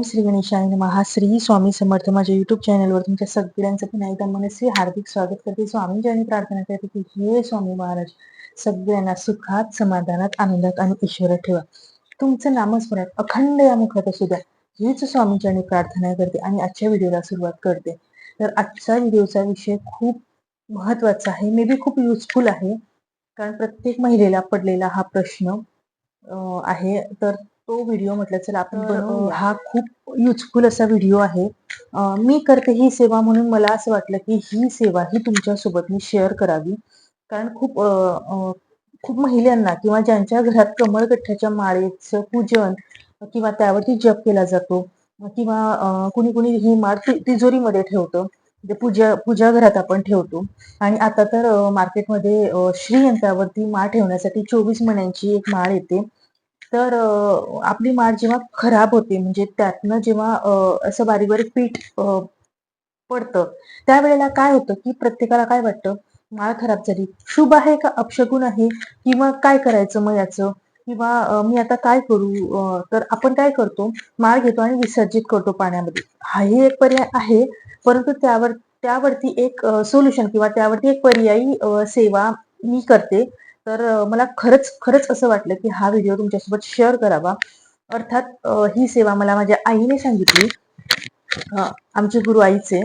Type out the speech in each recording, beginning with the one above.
ओम श्री गणेशाय महा श्री स्वामी समर्थ माझ्या युट्यूब चॅनलवर तुमच्या सगळ्यांचं पण एकदा मनस्वी हार्दिक स्वागत करते. स्वामींची आणि प्रार्थना करते की हे स्वामी महाराज सगळ्यांना सुखात समाधानात आनंदात आणि ईश्वरात ठेवा. तुमचं नामस्मरण अखंड या मुखात असू द्या. हीच स्वामींची आणि प्रार्थना करते आणि आजच्या व्हिडिओला सुरुवात करते. तर आजचा व्हिडिओचा विषय खूप महत्त्वाचा आहे. मे बी खूप युजफुल आहे. कारण प्रत्येक महिलेला पडलेला हा प्रश्न आहे. तर तो व्हिडिओ म्हटलं चला आपण बनवूया. हा. खूप युजफुल असा व्हिडिओ आहे. मी करते ही सेवा म्हणून मला असं वाटलं की ही सेवा ही तुमच्यासोबत मी शेअर करावी. कारण खूप खूप महिलांना किंवा ज्यांच्या घरात कमळगठ्ठ्याच्या माळेचं पूजन किंवा त्यावरती जप केला जातो किंवा कुणी कुणी ही माळ तिजोरीमध्ये ठेवतं. म्हणजे पूजा पूजा घरात आपण ठेवतो. आणि आता तर मार्केटमध्ये अं, श्री यंत्रावरती माळ ठेवण्यासाठी चोवीस मण्यांची एक माळ येते. तर आपली माळ जेव्हा खराब होते म्हणजे त्यातनं जेव्हा असं बारीक बारीक पीठ पडतं त्यावेळेला काय होतं की प्रत्येकाला काय वाटतं माळ खराब झाली. शुभ आहे का? अपशगुन आहे? किंवा काय करायचं मग याचं? किंवा मी आता काय करू? तर आपण काय करतो माळ घेतो आणि विसर्जित करतो पाण्यामध्ये. हाही एक पर्याय आहे परंतु त्यावर त्यावरती एक सोल्युशन किंवा त्यावरती एक पर्यायी सेवा मी करते. तर मला खरंच खरंच असं वाटलं की हा व्हिडिओ तुमच्यासोबत शेअर करावा. अर्थात ही सेवा मला माझ्या आईने सांगितली. आमचे गुरु आईचे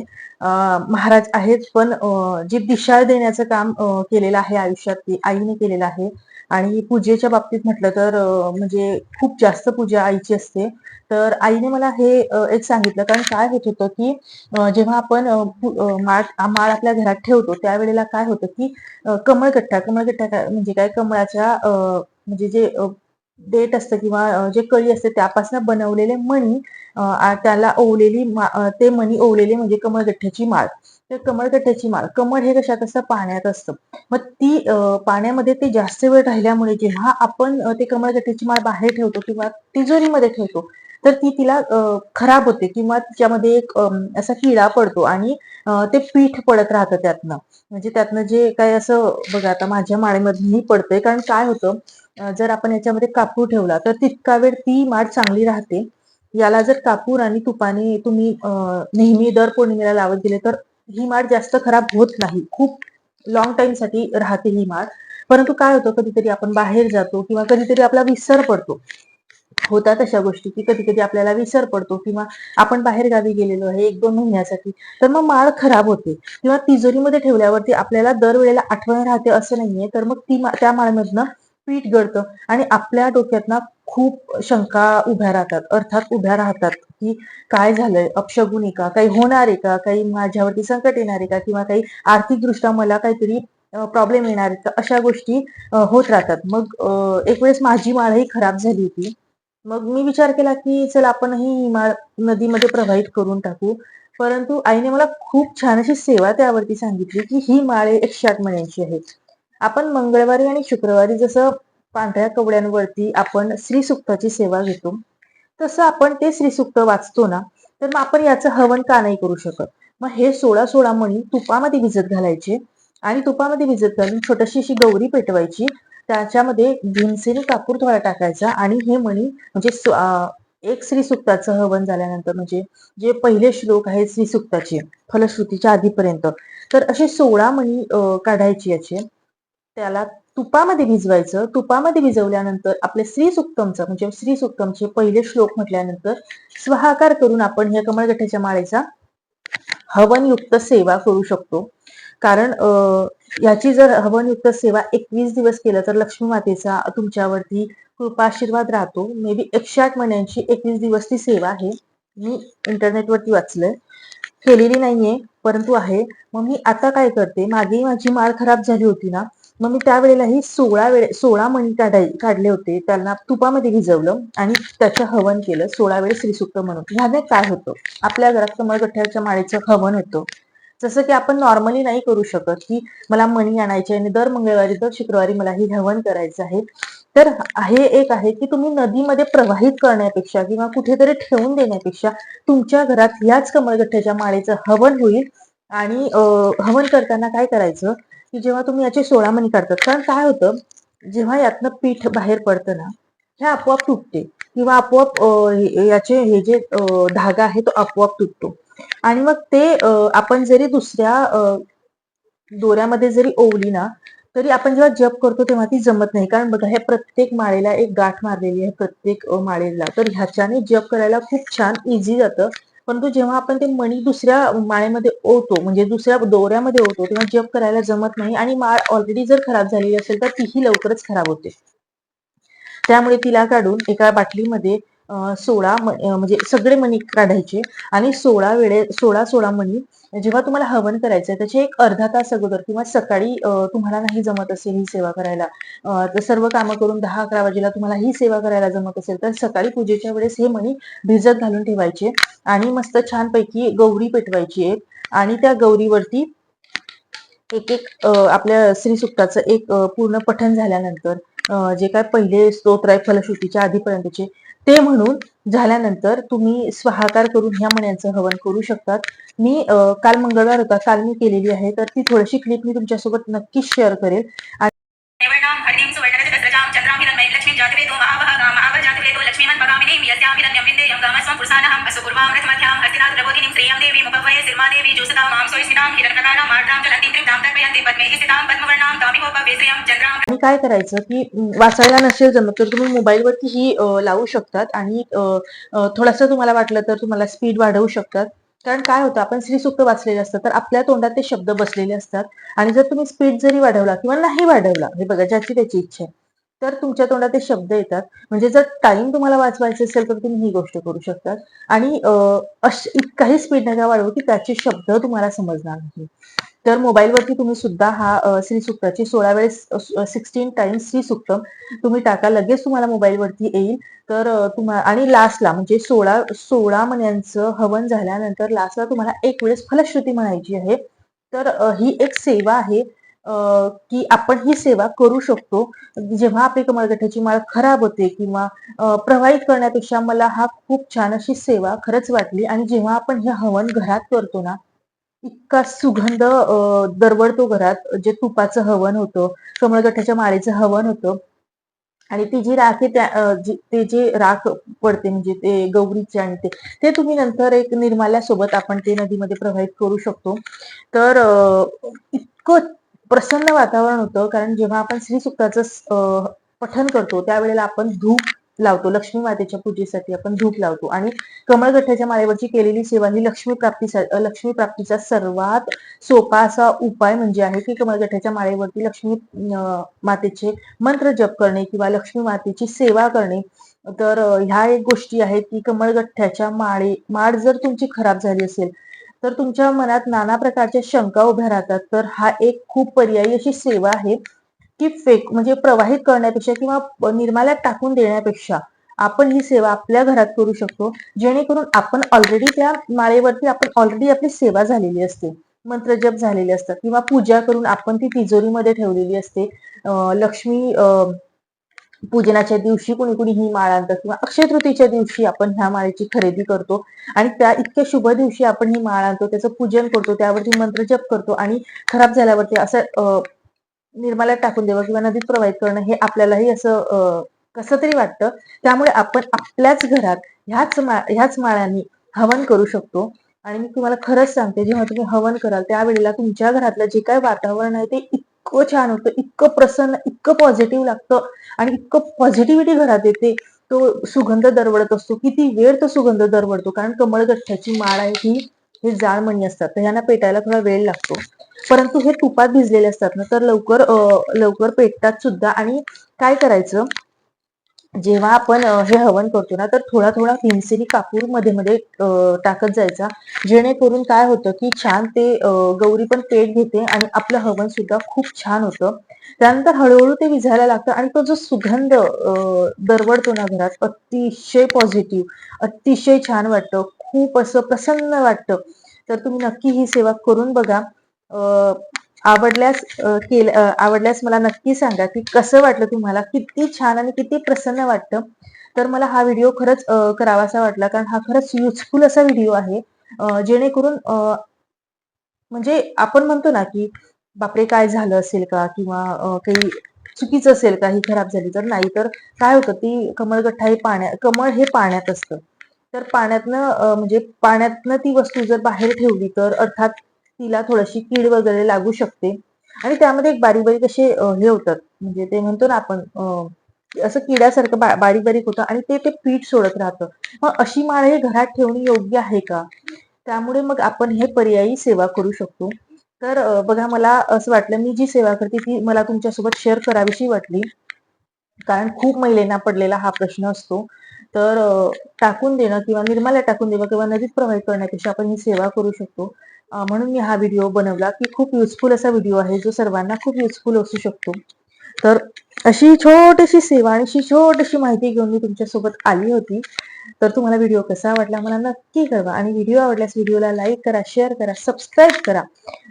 महाराज आहेत पण अं, जे दिशा देण्याचं काम केलेलं आहे आयुष्यात ते आईने केलेलं आहे. आणि पूजेच्या बाबतीत म्हटलं तर म्हणजे खूप जास्त पूजा आईची असते. तर आईने मला हे एक सांगितलं. कारण काय होत होतं की जेव्हा आपण माळ माळ आपल्या घरात ठेवतो त्यावेळेला काय होतं की कमळकट्टा कमळकट्टा काय म्हणजे काय कमळाच्या अं, म्हणजे जे अं, देठ असतं किंवा जे कळी असते त्यापासून बनवलेले मणी त्याला ओवलेली ते मणी ओवलेले म्हणजे कमळगठ्ठ्याची माळ. तर कमळगठ्ठ्याची माळ कमळ हे कशात असतं? पाण्यात असतं. मग ती पाण्यामध्ये ते जास्त वेळ राहिल्यामुळे जेव्हा आपण ते कमळगठ्ठ्याची माळ बाहेर ठेवतो किंवा तिजोरीमध्ये ठेवतो तर ती तिला खराब होते किंवा तिच्यामध्ये एक असा किडा पडतो आणि ते पीठ पडत राहतं त्यातनं. म्हणजे त्यातनं जे काय असं बघा आता माझ्या माळेमधूनही पडतंय. कारण काय होतं? जर आपण याच्यामध्ये कापूर ठेवला तर तितका वेळ ती माळ चांगली राहते. याला जर कापूर आणि तुपाने तुम्ही नेहमी दर पौर्णिमेला लावत गेले तर ही माळ जास्त खराब होत नाही. खूप लॉंग टाइमसाठी राहते ही माळ. परंतु काय होतं कधीतरी आपण बाहेर जातो किंवा कधीतरी आपला विसर पडतो. होतात अशा गोष्टी की कधी कधी आपल्याला विसर पडतो किंवा आपण बाहेर गावी गेलेलो आहे एक दोन महिन्यासाठी तर मग माळ खराब होते. किंवा तिजोरीमध्ये ठेवल्यावरती आपल्याला दरवेळेला आठवण राहते असं नाहीये तर मग ती त्या माळमधनं पीठ गळतं आणि आपल्या डोक्यात ना खूप शंका उभ्या राहतात. अर्थात उभ्या राहतात की काय झालंय? अपशगुन का? काही होणार आहे का? काही माझ्यावरती संकट येणार आहे का? किंवा काही आर्थिकदृष्ट्या मला काहीतरी प्रॉब्लेम येणार आहेत का? अशा गोष्टी होत राहतात. मग एक वेळेस माझी माळही खराब झाली होती. मग मी विचार केला की चल आपणही ही माळ नदीमध्ये प्रवाहित करून टाकू. परंतु आईने मला खूप छान अशी सेवा त्यावरती सांगितली की ही माळ एकशे आठ महिन्यांची आहे. आपण मंगळवारी आणि शुक्रवारी जसं पांढऱ्या कवड्यांवरती आपण श्रीसुक्ताची सेवा घेतो तसं आपण ते श्रीसुक्त वाचतो ना तर मग आपण याचं हवन का नाही करू शकत? मग हे सोळा सोळा मणी तुपामध्ये भिजत घालायचे आणि तुपामध्ये भिजत घालून छोटीशी अशी गौरी पेटवायची त्याच्यामध्ये भीमसेनी कापूर थोडा टाकायचा आणि हे मणी म्हणजे एक श्रीसुक्ताचं हवन झाल्यानंतर म्हणजे जे पहिले श्लोक आहेत श्रीसुक्ताचे फलश्रुतीच्या आधीपर्यंत तर असे सोळा मणी अं, काढायचे याचे. त्याला तुपामध्ये भिजवायचं. तुपामध्ये भिजवल्यानंतर आपले श्रीसुक्तमचं म्हणजे श्रीसुक्तमचे पहिले श्लोक म्हटल्यानंतर स्वहाकार करून आपण या कमळगठ्ठ्याच्या माळेचा हवनयुक्त सेवा करू शकतो. कारण अं, याची जर हवनयुक्त सेवा एकवीस दिवस केलं तर लक्ष्मी मातेचा तुमच्यावरती कृपाशीर्वाद राहतो. मे बी एकशे आठ महिन्यांची एकवीस दिवस ती सेवा आहे. मी इंटरनेटवरती वाचलंय. केलेली नाहीये परंतु आहे. मग मी आता काय करते? मागे माझी माळ खराब झाली होती ना मग मी त्यावेळेलाही सोळा वेळे सोळा मणी काढाय काढले होते. त्यांना तुपामध्ये भिजवलं आणि त्याचं हवन केलं. सोळा वेळे श्रीसूक्त म्हणून. ह्याने काय होतं? आपल्या घरात कमळगठ्ठ्याच्या माळेचं हवन होतं. जसं की आपण नॉर्मली नाही करू शकत की मला मणी आणायचे आणि दर मंगळवारी दर शुक्रवारी मला ही हवन करायचं आहे. तर हे एक आहे की तुम्ही नदीमध्ये प्रवाहित करण्यापेक्षा किंवा कुठेतरी ठेवून देण्यापेक्षा तुमच्या घरात याच कमळगठ्ठ्याच्या माळेचं हवन होईल. आणि हवन करताना काय करायचं? की जेव्हा तुम्ही याचे सोळामणी काढतात कारण काय होतं जेव्हा यातनं पीठ बाहेर पडतं ना हे आपोआप तुटते. किंवा आपोआप याचे हे जे धागा आहे तो आपोआप तुटतो. आणि मग ते आपण जरी दुसऱ्या दोऱ्यामध्ये जरी ओवली ना तरी आपण जेव्हा जप करतो तेव्हा ती जमत नाही. कारण बघा हे प्रत्येक माळेला एक गाठ मारलेली आहे प्रत्येक माळेला. तर ह्याच्याने जप करायला खूप छान इझी जातं. परंतु जेव्हा आपण ते मणी दुसऱ्या माळेमध्ये ओवतो म्हणजे दुसऱ्या दोऱ्यामध्ये ओवतो तेव्हा जप करायला जमत नाही आणि माळ ऑलरेडी जर खराब झालेली असेल तर तीही लवकरच खराब होते. त्यामुळे तिला काढून एका बाटलीमध्ये सोळा म्हणजे सगळे मणी काढायचे आणि सोळा वेळे सोळा सोळा मणी जेव्हा तुम्हाला हवन करायचं आहे त्याचे एक अर्धा तास अगोदर किंवा सकाळी तुम्हाला नाही जमत असेल ही सेवा करायला. तर सर्व कामं करून दहा अकरा वाजेला तुम्हाला ही सेवा करायला जमत असेल तर सकाळी पूजेच्या वेळेस हे मणी भिजत घालून ठेवायचे आणि मस्त छानपैकी गौरी पेटवायची एक आणि त्या गौरीवरती एक एक आपल्या आपल्या श्रीसुक्ताचं एक पूर्ण पठण झाल्यानंतर जे काय पहिले स्तोत्र आहे फलश्रुतीच्या आधीपर्यंतचे ते म्हणून झाल्यानंतर तुम्ही स्वाहाकार करून ह्या मण्यांचं हवन करू शकतात. मी काल मंगळवार होता काल मी केलेली आहे तर ती थोडीशी क्लिप मी तुमच्यासोबत नक्कीच शेअर करेल. देवर्णां मां तर्पयन्ति पद्मे स्थितां पद्मवर्णां आणि काय करायचं की वाचायला नसेल जमत तर तुम्ही मोबाईलवरती ही लावू शकतात आणि थोडंसं तुम्हाला वाटलं तर तुम्हाला स्पीड वाढवू शकतात. कारण काय होतं आपण श्रीसुक्त वाचलेले असतात तर आपल्या तोंडात ते शब्द बसलेले असतात. आणि जर तुम्ही स्पीड जरी वाढवला किंवा नाही वाढवला हे बघा ज्याची त्याची इच्छा आहे. तर तुमच्या तोंडात ते शब्द येतात. म्हणजे जर टाइम तुम्हाला वाचवायचे असेल तर तुम्ही ही गोष्ट करू शकतात. आणि इतकाही स्पीड नका वाढवू की त्याचे शब्द तुम्हाला समजणार नाही. तर मोबाईलवरती तुम्ही सुद्धा हा श्री सूक्ताची सोळा वेळेस सिक्स्टीन टाइम्स श्रीसुक्त तुम्ही टाका लगेच तुम्हाला मोबाईलवरती येईल. तर तुम्हाला आणि लास्टला म्हणजे सोळा सोळा महिन्यांचं हवन झाल्यानंतर लास्टला तुम्हाला एक वेळेस फलश्रुती म्हणायची आहे. तर ही एक सेवा आहे. की आपण ही सेवा करू शकतो. जेव्हा आपली कमळगठ्याची माळ खराब होते किंवा प्रवाहित करण्यापेक्षा मला हा खूप छान अशी सेवा खरंच वाटली. आणि जेव्हा आपण हे हवन घरात करतो ना इतका सुगंध अ, दरवळतो घरात. जे तुपाचं हवन होतं कमळगठ्याच्या माळेचं हवन होतं. आणि ती जी राख आहे त्या जी- ते जे राख पडते म्हणजे ते गौरीचे आणि ते ते तुम्ही नंतर एक निर्माल्यासोबत आपण ते नदीमध्ये प्रवाहित करू शकतो. तर इतकं प्रसन्न वातावरण होतं कारण जेव्हा आपण श्री सुक्ताचं पठन करतो त्यावेळेला आपण धूप लावतो लक्ष्मी मातेच्या पूजेसाठी आपण धूप लावतो. आणि कमळगठ्याच्या माळेवरची केलेली सेवा ही लक्ष्मी प्राप्तीचा लक्ष्मी प्राप्तीचा सर्वात सोपा असा उपाय म्हणजे आहे की कमळगठ्याच्या माळेवरती लक्ष्मी मातेचे मंत्र जप करणे किंवा लक्ष्मी मातेची सेवा करणे. तर ह्या एक गोष्टी आहेत की कमळगठ्याच्या माळे माळ जर तुमची खराब झाली असेल तर तुमच्या मनात नाना प्रकारच्या शंका उभ्या राहतात. तर हा एक खूप पर्यायी अशी सेवा आहे की फेक म्हणजे प्रवाहित करण्यापेक्षा किंवा निर्माल्यात टाकून देण्यापेक्षा आपण ही सेवा आपल्या घरात करू शकतो जेणेकरून आपण ऑलरेडी त्या माळेवरती आपण ऑलरेडी आपली सेवा झालेली असते. मंत्रजप झालेले असतात किंवा पूजा करून आपण ती तिजोरीमध्ये ठेवलेली असते. लक्ष्मी अं, पूजनाच्या दिवशी कुणी कुणी ही माळ आणतात किंवा अक्षय तृतीच्या दिवशी आपण ह्या माळेची खरेदी करतो. आणि त्या इतक्या शुभ दिवशी आपण ही माळ आणतो त्याचं पूजन करतो त्यावरती मंत्र जप करतो आणि खराब झाल्यावरती असं निर्माल्यात टाकून देवं किंवा नदीत प्रवाहित करणं हे आपल्यालाही असं अं, कसं तरी वाटतं. त्यामुळे आपण आपल्याच घरात ह्याच मा ह्याच माळांनी हवन करू शकतो. आणि मी तुम्हाला खरंच सांगते जेव्हा तुम्ही हवन कराल त्यावेळेला तुमच्या घरातलं जे काय वातावरण आहे ते इतकं छान होतं इतकं प्रसन्न इतकं पॉझिटिव्ह लागतं आणि इतकं पॉझिटिव्हिटी घरात येते. तो सुगंध दरवळत असतो किती वेळ तो सुगंध दरवळतो. कारण कमळगठ्ठ्याची माळ आहे ही हे जाळ मणी असतात. तर ह्यांना पेटायला थोडा वेळ लागतो. परंतु हे तुपात भिजलेले असतात ना तर लवकर लवकर पेटतात सुद्धा. आणि काय करायचं? जेव्हा आपण हे हवन करतो ना तर थोडा थोडा पिंसिनी कापूरमध्ये मध्ये टाकत जायचा. जेणेकरून काय होतं की छान ते गौरी पण पेट घेते आणि आपलं हवन सुद्धा खूप छान होतं. त्यानंतर हळूहळू ते विझायला लागतं आणि तो जो सुगंध दरवडतो ना घरात अतिशय पॉझिटिव्ह अतिशय छान वाटतं. खूप असं प्रसन्न वाटतं. तर तुम्ही नक्की ही सेवा करून बघा. आवडल्यास केलं केल आवडल्यास मला नक्की सांगा की कसं वाटलं तुम्हाला? किती छान आणि किती प्रसन्न वाटतं? तर मला हा व्हिडिओ खरंच करावासा वाटला कारण हा खरंच युजफुल असा व्हिडिओ आहे. जेणेकरून म्हणजे आपण म्हणतो ना की बापरे काय झालं असेल का? किंवा काही चुकीचं असेल का? ही खराब झाली तर नाही. तर काय होतं ती कमळगठ्ठा हे पाण्या कमळ हे पाण्यात असतं. तर पाण्यातनं म्हणजे पाण्यातनं ती वस्तू जर बाहेर ठेवली तर अर्थात तिला थोडीशी कीड वगैरे लागू शकते. आणि त्यामध्ये एक बारीक बारीक असे हे होतात. म्हणजे ते म्हणतो ना आपण असं किड्यासारखं बा- बारीक बारीक होतं आणि ते ते पीठ सोडत राहतं. मग अशी माळ हे घरात ठेवणे योग्य आहे का? त्यामुळे मग आपण हे पर्यायी सेवा करू शकतो. तर बघा मला असं वाटलं मी जी सेवा करते ती मला तुमच्यासोबत शेअर करावीशी वाटली. कारण खूप महिलांना पडलेला हा प्रश्न असतो. तर टाकून देणं किंवा निर्माल्या टाकून देणं किंवा नदीत प्रवाहित करण्यापेक्षा आपण ही सेवा करू शकतो. म्हणून मी हा व्हिडिओ बनवला की खूप युजफुल असा व्हिडिओ आहे जो सर्वांना खूप युजफुल असू शकतो. तर अशी छोटीशी सेवा आणि अशी छोटीशी माहिती घेऊन मी तुमच्यासोबत आली होती. तर तुम्हाला व्हिडिओ कसा वाटला मला नक्की कळवा आणि व्हिडिओ आवडल्यास व्हिडिओला लाईक करा शेअर करा सबस्क्राईब करा.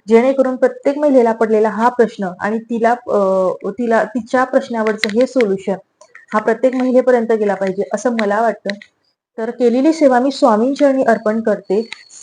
जेणेकरून प्रत्येक महिलेला पडलेला हा प्रश्न आणि तिला तिला तिच्या प्रश्नावरचं हे सोल्युशन हा प्रत्येक महिलेपर्यंत गेला पाहिजे असं मला वाटतं. तर केलेली सेवा मी स्वामींचरणी अर्पण करते.